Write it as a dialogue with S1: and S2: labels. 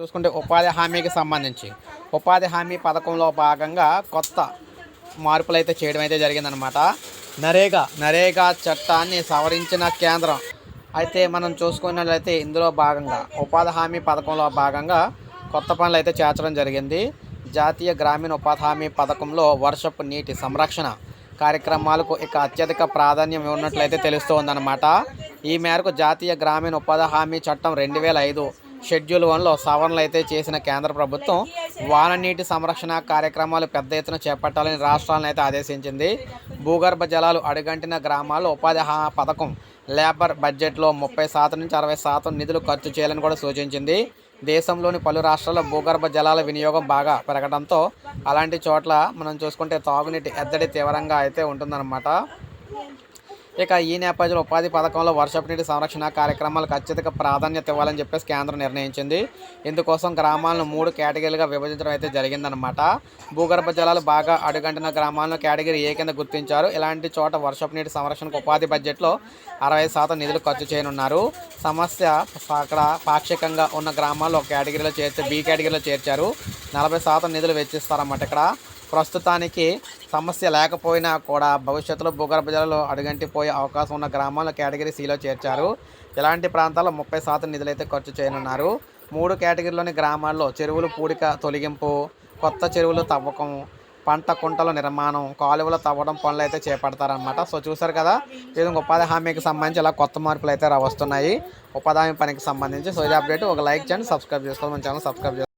S1: చూసుకుంటే ఉపాధి హామీకి సంబంధించి. ఉపాధి హామీ పథకంలో భాగంగా కొత్త మార్పులు అయితే చేయడం అయితే జరిగిందనమాట నరేగా నరేగా చట్టాన్ని సవరించిన కేంద్రం. అయితే మనం చూసుకున్నట్లయితే ఇందులో భాగంగా ఉపాధి హామీ పథకంలో భాగంగా కొత్త పనులు అయితే చేర్చడం జరిగింది. జాతీయ గ్రామీణ ఉపాధి హామీ పథకంలో వర్షపు నీటి సంరక్షణ కార్యక్రమాలకు ఇక అత్యధిక ప్రాధాన్యం ఉన్నట్లయితే తెలుస్తోందన్నమాట. ఈ మేరకు జాతీయ గ్రామీణ ఉపాధి హామీ చట్టం రెండు వేల ఐదు షెడ్యూల్ వన్లో సవరణలు అయితే చేసిన కేంద్ర ప్రభుత్వం వాన నీటి సంరక్షణ కార్యక్రమాలు పెద్ద ఎత్తున చేపట్టాలని రాష్ట్రాలను అయితే ఆదేశించింది. భూగర్భ జలాలు అడుగంటిన గ్రామాల్లో ఉపాధి హామీ పథకం లేబర్ బడ్జెట్లో ముప్పై శాతం నుంచి అరవై శాతం నిధులు ఖర్చు చేయాలని కూడా సూచించింది. దేశంలోని పలు రాష్ట్రాల్లో భూగర్భ జలాల వినియోగం బాగా పెరగడంతో అలాంటి చోట్ల మనం చూసుకుంటే తాగునీటి ఎద్దడి తీవ్రంగా అయితే ఉంటుందన్నమాట. ఇక ఈ నేపథ్యంలో ఉపాధి పథకంలో వర్షపు నీటి సంరక్షణ కార్యక్రమాలకు అత్యధిక ప్రాధాన్యత ఇవ్వాలని చెప్పేసి కేంద్రం నిర్ణయించింది. ఇందుకోసం గ్రామాలను మూడు కేటగిరీలుగా విభజించడం అయితే జరిగిందనమాట భూగర్భ జలాలు బాగా అడుగంటిన గ్రామాలను కేటగిరీ ఏ కింద గుర్తించారు? ఇలాంటి చోట వర్షపు నీటి సంరక్షణకు ఉపాధి బడ్జెట్లో అరవై శాతం నిధులు ఖర్చు చేయనున్నారు. సమస్య అక్కడ పాక్షికంగా ఉన్న గ్రామాల్లో కేటగిరీలో చేర్చి బి కేటగిరీలో చేర్చారు. నలభై శాతం నిధులు వెచ్చిస్తారన్నమాట ఇక్కడ. ప్రస్తుతానికి సమస్య లేకపోయినా కూడా భవిష్యత్తులో భూగర్భ జలాలు అడుగంటిపోయే అవకాశం ఉన్న గ్రామాలను కేటగిరీ సిలో చేర్చారు. ఇలాంటి ప్రాంతాల్లో ముప్పై శాతం నిధులైతే ఖర్చు చేయనున్నారు. మూడు కేటగిరీలోని గ్రామాల్లో చెరువులు పూడిక తొలగింపు కొత్త చెరువులు తవ్వకం పంట కుంటల నిర్మాణం కాలువలు తవ్వడం పనులు అయితే చేపడతారనమాట సో చూసారు కదా ఇది ఉపాధి హామీకి సంబంధించి ఇలా కొత్త మార్పులు అయితే వస్తున్నాయి ఉపాధి హామీ పనికి సంబంధించి. సో ఇది అప్డేట్. ఒక లైక్ చేయండి సబ్స్క్రైబ్ చేసుకోవాలి మన ఛానల్ సబ్స్క్రైబ్